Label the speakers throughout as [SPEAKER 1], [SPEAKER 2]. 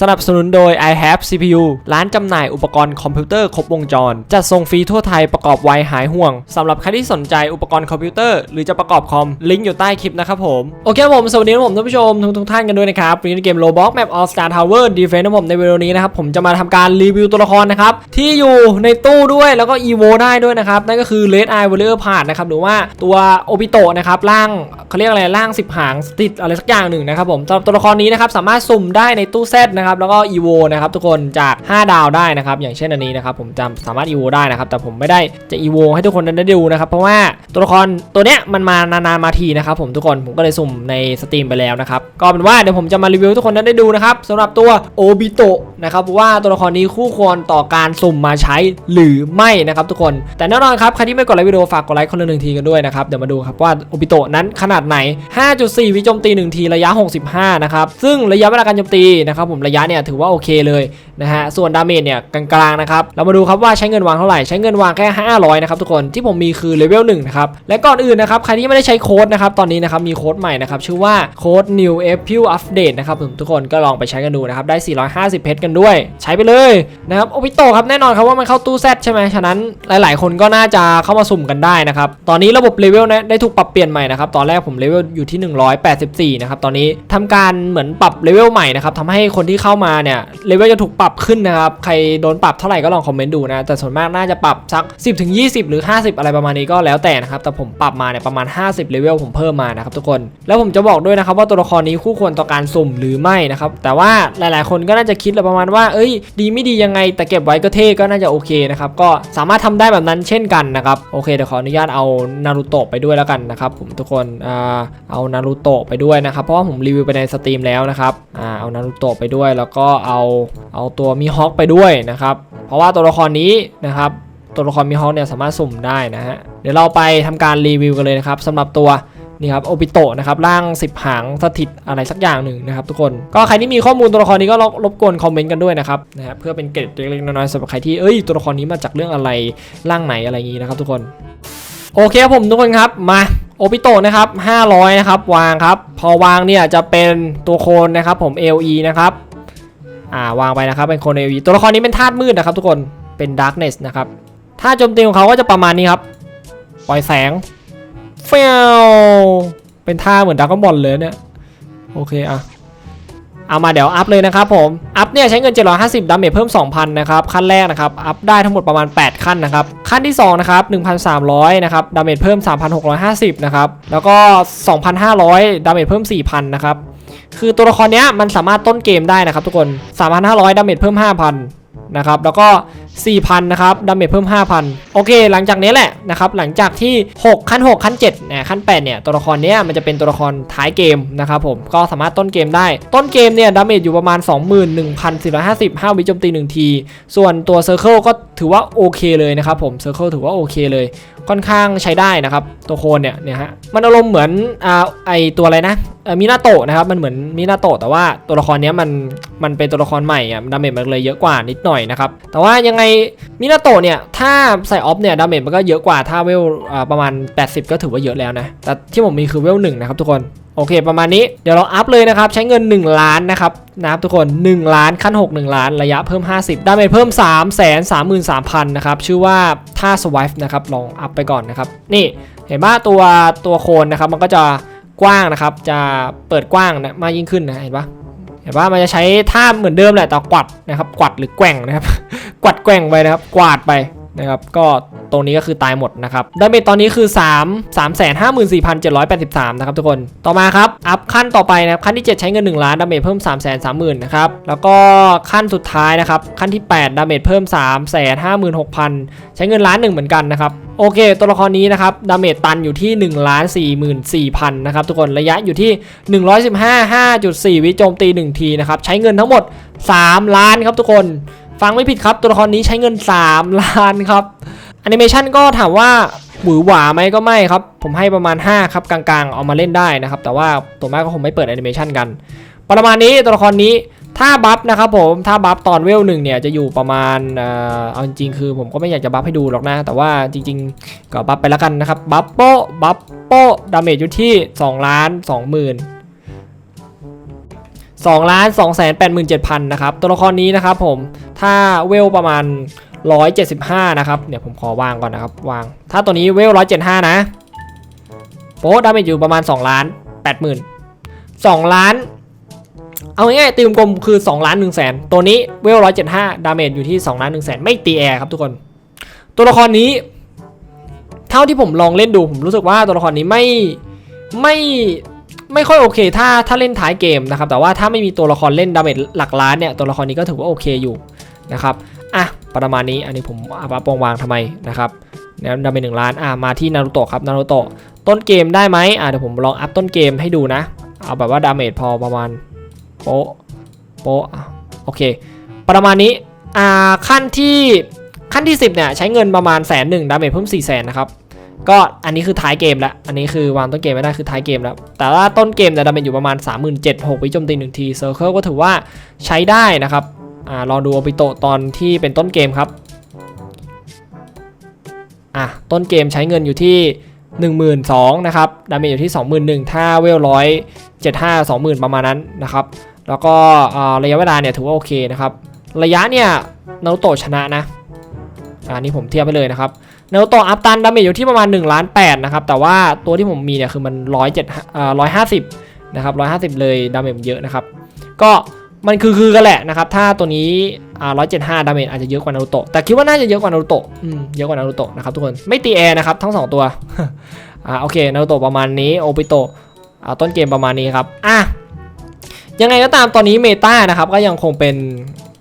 [SPEAKER 1] สนับสนุนโดย i have CPU ร้านจำหน่ายอุปกรณ์คอมพิวเตอร์ครบวงจร จัดส่งฟรีทั่วไทยประกอบไวหายห่วงสำหรับใครที่สนใจอุปกรณ์คอมพิวเตอร์หรือจะประกอบคอม ลิงก์อยู่ใต้คลิปนะครับผม โอเคผม สวัสดีผมท่านผู้ชมทุกทุกท่านกันด้วยนะครับวันนี้ในเกม Roblox Map All Star Tower Defense นะผมในวิดีโอนี้นะครับ ผมจะมาทำการรีวิวตัวละครนะครับ ที่อยู่ในตู้ด้วยแล้วก็ EVO ได้ด้วยนะครับ นั่นก็คือ Red Eye Warrior p a r t นะครับหรือว่าตัวโอบิโตนะครับร่างเขาเรียกอะไรร่าง10หางติดอะไรสักอย่างหนึ่งนะครับผมสำหรับตัวละครนี้นะครับสามารถสุ่มได้ในตู้เซตนะครับแล้วก็ EVO นะครับทุกคนจาก 5 ดาวได้นะครับอย่างเช่นอันนี้นะครับผมจำสามารถ EVO ได้นะครับแต่ผมไม่ได้จะ EVO ให้ทุกคนได้ดูนะครับเพราะว่าตัวละครตัวเนี้ยมันมานานๆมาทีนะครับผมทุกคนผมก็เลยสุ่มในสตรีมไปแล้วนะครับก็เป็นว่าเดี๋ยวผมจะมารีวิวทุกคนได้ดูนะครับสำหรับตัวโอบิโตะนะครับว่าตัวละครนี้คู่ควรต่อการสุ่มมาใช้หรือไม่นะครับทุกคน แต่แน่นอนครับใครที่ไม่กดไลค์วิดีโอฝากกดไลค์คนละหนึ่งทีกันด้วยนะครับเดี๋ยวมาดูครับว่าโอบิโตะนั้นขนาดไหน 5.4 วิโจมตี 1 ทีระยะ 65 นะครับซึ่งระยะเวลาการโจมตีนะครับผมระยะเนี่ยถือว่าโอเคเลยนะฮะส่วนดาเมจเนี่ยกลางๆนะครับเรามาดูครับว่าใช้เงินวางเท่าไหร่ใช้เงินวางแค่ 500นะครับทุกคนที่ผมมีคือเลเวล1นะครับและก่อนอื่นนะครับใครที่ไม่ได้ใช้โค้ดนะครับตอนนี้นะครับมีโค้ดใหม่นะครับชื่อว่าโค้ด new a p r i l update นะครับผมทุกคนก็ลองไปใช้กันดูนะครับได้ 450 เพชรกันด้วย ใช้ไปเลยนะครับโอปิโตครับแน่นอนครับว่ามันเข้าตู้แซดใช่ไหมฉะนั้นหลายๆ คนก็น่าจะเข้ามาสุ่มกันได้นะครับตอนนี้ระบบเลเวลนะได้ถูกปรับเปลี่ยนใหม่นะครับตอนแรกผมเลเวลอยู่ที่ 184นะครับตอนนี้ทำการเหมือนปรับเลเวลใหม่นะครับทำให้คนที่ที่เข้ามาเนี่ยเลเวลจะถูกปรับขึ้นนะครับ ใครโดนปรับเท่าไหร่ก็ลองคอมเมนต์ดูนะ แต่ส่วนมากน่าจะปรับสัก 10ถึง20 หรือ 50 อะไรประมาณนี้ก็แล้วแต่นะครับ แต่ผมปรับมาเนี่ยประมาณ 50เลเวลผมเพิ่มมานะครับทุกคน แล้วผมจะบอกด้วยนะครับว่าตัวละครนี้คู่ควรต่อการสุ่มหรือไม่นะครับ แต่ว่าหลายๆ คนก็น่าจะคิดแหละประมาณว่า เอ้ย ดีไม่ดียังไง แต่เก็บไว้ก็เท่ก็น่าจะโอเคนะครับ ก็สามารถทำได้แบบนั้นเช่นกันนะครับ โอเคเดี๋ยวขออนุญาตเอานารูโตะไปด้วยแล้วกันนะครับผมทุกคน อ่า เอานารูโตะไปด้วยนะครับ เพราะว่าผมรีวิวไปในสตรีมแล้วนะครับ อ่า เอานารูโตะไปด้วยแล้วก็เอาเอาตัวมีฮอคไปด้วยนะครับเพราะว่าตัวละครนี้นะครับตัวละครมีฮอคเนี่ยสามารถสุ่มได้นะฮะเดี๋ยวเราไปทำการรีวิวกันเลยนะครับสำหรับตัวนี่ครับโอปิโตะนะครับร่าง 10 หางสถิตอะไรสักอย่างหนึ่งนะครับทุกคนก็ใครที่มีข้อมูลตัวละครนี้ก็รบรบกวนคอมเมนต์กันด้วยนะครับนะฮะเพื่อเป็นเกร็ดเล็กๆน้อยๆสำหรับใครที่เอ้ยตัวละครนี้มาจากเรื่องอะไรร่างไหนอะไรอย่างนี้นะครับทุกคนโอเคครับผมทุกคนครับมาโอปิโตะนะครับ500นะครับวางครับพอวางเนี่ยจะเป็นตัวโคนนะครับผม LE นะครับ อ่าวางไปนะครับเป็นโคเน LE ตัวละครนี้เป็นธาตุมืดนะครับทุกคนเป็น Darkness นะครับท่าโจมตีของเขาก็จะประมาณนี้ครับ ปล่อยแสงเฟียวเป็นท่าเหมือนดราก้อนบอลเลยเนี่ยโอเคอะเอามาเดี๋ยวอัพเลยนะครับผม อัพเนี่ยใช้เงิน 750 ดาเมจเพิ่ม 2,000 นะครับ ขั้นแรกนะครับ อัพได้ทั้งหมดประมาณ 8 ขั้นนะครับ ขั้นที่ 2 นะครับ 1,300 นะครับ ดาเมจเพิ่ม 3,650 นะครับ แล้วก็ 2,500 ดาเมจเพิ่ม 4,000 นะครับ คือตัวละครเนี้ยมันสามารถต้นเกมได้นะครับทุกคน 3,500 ดาเมจเพิ่ม 5,000 นะครับ แล้วก็ 4,000 นะครับ ดาเมจเพิ่ม 5,000 โอเค หลังจากนี้แหละนะครับ หลังจากที่ 6 ขั้น 6 ขั้น7เนี่ยขั้น 8 เนี่ย ตัวละครเนี้ยมันจะเป็นตัวละครท้ายเกมนะครับผม ก็สามารถต้นเกมได้ ต้นเกมเนี่ย ดาเมจอยู่ประมาณ 21,450 5วิโจมตี 1 ที ส่วนตัวเซอร์เคิลก็ถือว่าโอเคเลยนะครับผม เซอร์เคิลถือว่าโอเคเลย ค่อนข้างใช้ได้นะครับ ตัวโคนเนี่ยเนี่ยฮะมันอารมณ์เหมือนอ่าไอตัวอะไรนะมินาโตะนะครับมันเหมือนมินาโตะแต่ว่าตัวละครเนี้ยมันมันเป็นตัวละครใหม่อะดาเมจมันเลยเยอะกว่านิดหน่อยนะครับแต่ว่ายังไงมินาโตะเนี่ยถ้าใส่ออฟเนี่ยดาเมจมันก็เยอะกว่าถ้าเวลประมาณ 80 ก็ถือว่าเยอะแล้วนะแต่ที่ผมมีคือเวลหนึ่งนะครับทุกคน โอเค ประมาณนี้เดี๋ยวเราอัพเลยนะครับ ใช้เงิน 1 ล้านนะครับนะครับทุกคน 1 ล้านขั้น 6 1 ล้านระยะเพิ่ม 50 ดาเมจเพิ่ม 3 3 3 3 0 0 0 นะครับ ชื่อว่าท่าสวายนะครับ ลองอัพไปก่อนนะครับ นี่เห็นว่าตัวตัวโคนนะครับ มันก็จะกว้างนะครับ จะเปิดกว้างนะมากยิ่งขึ้นนะเห็นปะเห็นว่ามันจะใช้ท่าเหมือนเดิมแหละแต่กวัดนะครับกวัดหรือแกว่งนะครับ กวัดแกว่งไปนะครับ กวาดไปนะครับ ก็ ตรงนี้ก็คือตายหมดนะครับดาเมจตอนนี้คือ 3 3 5 4 7 8 3 นะครับทุกคน ต่อมาครับ อัพขั้นต่อไปนะครับ ขั้นที่ 7 ใช้เงิน 1 ล้าน ดาเมจเพิ่ม 3 3 0 0 0 0นะครับ แล้วก็ขั้นสุดท้ายนะครับ ขั้นที่ 8 ดาเมจเพิ่ม 3 5 6 0 0 0 ใช้เงินล้านหนึ่งเหมือนกันนะครับ โอเค ตัวละครนี้นะครับ ดาเมจตันอยู่ที่1ล้าน44,000 นะครับทุกคน ระยะอยู่ที่ 115 5.4 วิโจมตี 1 ทีนะครับ ใช้เงินทั้งหมด 3 ล้านครับทุกคน ฟังไม่ผิดครับ ตัวละครนี้ใช้เงิน 3 ล้านครับ แอนิเมชันก็ถามว่าหวือหวาไหมก็ไม่ครับ ผมให้ประมาณ 5 ครับกลางๆ เอามาเล่นได้นะครับ แต่ว่าตัวมากก็คงไม่เปิดแอนิเมชันกัน ประมาณนี้ตัวละครนี้ถ้าบัฟนะครับผมถ้าบัฟตอนเวลหนึ่งเนี่ยจะอยู่ประมาณเออเอาจริงคือผมก็ไม่อยากจะบัฟให้ดูหรอกนะ แต่ว่าจริง ๆ ก็บัฟไปแล้วกันนะครับ บัฟโปะบัฟโปะดาเมจอยู่ที่2ล้าน2หมื่น2ล้าน2แสน8 7 0 0 0นะครับตัวละครนี้นะครับผมถ้าเวลประมาณ 175 นะครับเนี่ยผมขอวางก่อนนะครับ วาง ถ้าตัวนี้เวล 175 นะ โปะดาเมจอยู่ประมาณ 2 ล้าน8หมื่น2ล้าน เอาง่ายๆตีกลมคือ 2 ล้าน1แสน ตัวนี้เวล 175 ดาเมจอยู่ที่ 2 ล้าน1แสน ไม่ตีแอร์ครับทุกคน ตัวละครนี้ เท่าที่ผมลองเล่นดู ผมรู้สึกว่าตัวละครนี้ไม่ ไม่ไม่ค่อยโอเคถ้าถ้าเล่นท้ายเกมนะครับแต่ว่าถ้าไม่มีตัวละครเล่นดาเมจหลักล้านเนี่ยตัวละครนี้ก็ถือว่าโอเคอยู่นะครับ ประมาณนี้อันนี้ผมอาปะปองวางทำไมนะครับแล้วดาเมจหนึ่งล้านอะมาที่นารูโตะครับนารูโตะต้นเกมได้ไหมอะเดี๋ยวผมลองอัพต้นเกมให้ดูนะ เอาแบบว่าดาเมจพอประมาณโป๊ะโป๊ะอะโอเค ประมาณนี้อ่าขั้นที่ขั้นที่ 10เนี่ยใช้เงินประมาณแสนหนึ่งดาเมจเพิ่ม4 0 0แสนนะครับก็อันนี้คือท้ายเกมแล้ว อันนี้คือวางต้นเกมไม่ได้คือท้ายเกมแล้ว แต่ว่าต้นเกมเนี่ยดาเมจอยู่ประมาณ 37,006วิโจมตี1ทีเซอร์เคิลก็ถือว่าใช้ได้นะครับ อ่าลองดูโอปิโตะตอนที่เป็นต้นเกมครับอะต้นเกมใช้เงินอยู่ที่12,000นะครับดาเมจอยู่ที่ 21,000 ถ้าเวลร้อย75 20,000 ประมาณนั้นนะครับ แล้วก็ระยะเวลาเนี่ยถือว่าโอเคนะครับ ระยะเนี่ยนาโตชนะนะอันนี้ผมเทียบไปเลยนะครับนาโตอัพตันดาเมจอยู่ที่ประมาณ1ล้าน8นะครับ แต่ว่าตัวที่ผมมีเนี่ยคือมัน107เอ่อ150นะครับ150 เลยดาเมจมันเยอะนะครับ ก็ มันคือคือกันแหละนะครับ ถ้าตัวนี้อ่า175ดาเมจอาจจะเยอะกว่านารูโตะแต่คิดว่าน่าจะเยอะกว่านารูโตะอืมเยอะกว่านารูโตะนะครับทุกคนไม่ตีแอร์นะครับทั้งสองตัวอ่าโอเคนารูโตะประมาณนี้โอปิโตะอ่าต้นเกมประมาณนี้ครับอะยังไงก็ตามตอนนี้เมตานะครับก็ยังคงเป็น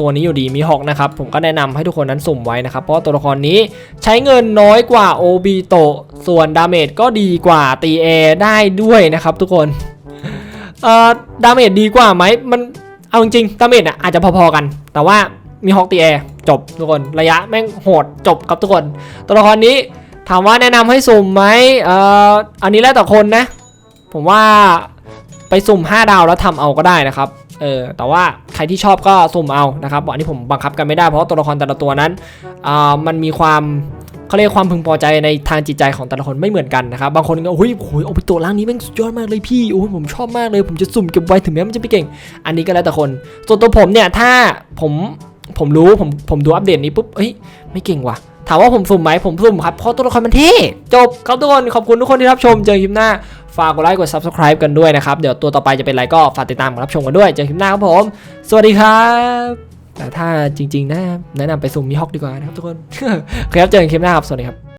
[SPEAKER 1] ตัวนี้อยู่ดีมีฮอกนะครับผมก็แนะนำให้ทุกคนนั้นสุ่มไว้นะครับ เพราะตัวละครนี้ใช้เงินน้อยกว่าโอบีโตส่วนดาเมจก็ดีกว่าตีแอร์ได้ด้วยนะครับทุกคนเอ่อดาเมจดีกว่าไหมมัน เอาจริงๆดาเมจอะอาจจะพอๆกัน แต่ว่ามีฮอกตีแอร์จบทุกคนระยะแม่งโหดจบครับทุกคน ตัวละครนี้ถามว่าแนะนำให้สุ่มไหมเอ่ออันนี้แล้วแต่คนนะ ผมว่าไปสุ่ม 5 ดาวแล้วทำเอาก็ได้นะครับเออแต่ว่าใครที่ชอบก็สุ่มเอานะครับอันนี้ผมบังคับกันไม่ได้เพราะตัวละครแต่ละตัวนั้นอ่ามันมีความ เขาเรียกความพึงพอใจในทางจิตใจของแต่ละคนไม่เหมือนกันนะครับบางคนก็โอ้ยโอ้ยโอปิโตร่างนี้แม่งสุดยอดมากเลยพี่โอ้ยผมชอบมากเลยผมจะสุ่มเก็บไว้ถึงแม้มันจะไม่เก่ง อันนี้ก็แล้วแต่คน ส่วนตัวผมเนี่ยถ้าผมผมรู้ผมผมดูอัปเดตนี้ปุ๊บเอ้ยไม่เก่งว่ะถามว่าผมสุ่มไหมผมสุ่มครับเพราะตัวละครมันเท่จบครับทุกคนขอบคุณทุกคนที่รับชมเจอคลิปหน้าฝากกดไลค์กด subscribe กันด้วยนะครับ เดี๋ยวตัวต่อไปจะเป็นอะไรก็ฝากติดตามรับชมกันด้วย เจอคลิปหน้าครับผม สวัสดีครับ แต่ถ้าจริงๆนะแนะนำไปสุ่มมีฮอกดีกว่านะครับทุกคน โอเคครับเจอกันคลิปหน้าครับ สวัสดีครับ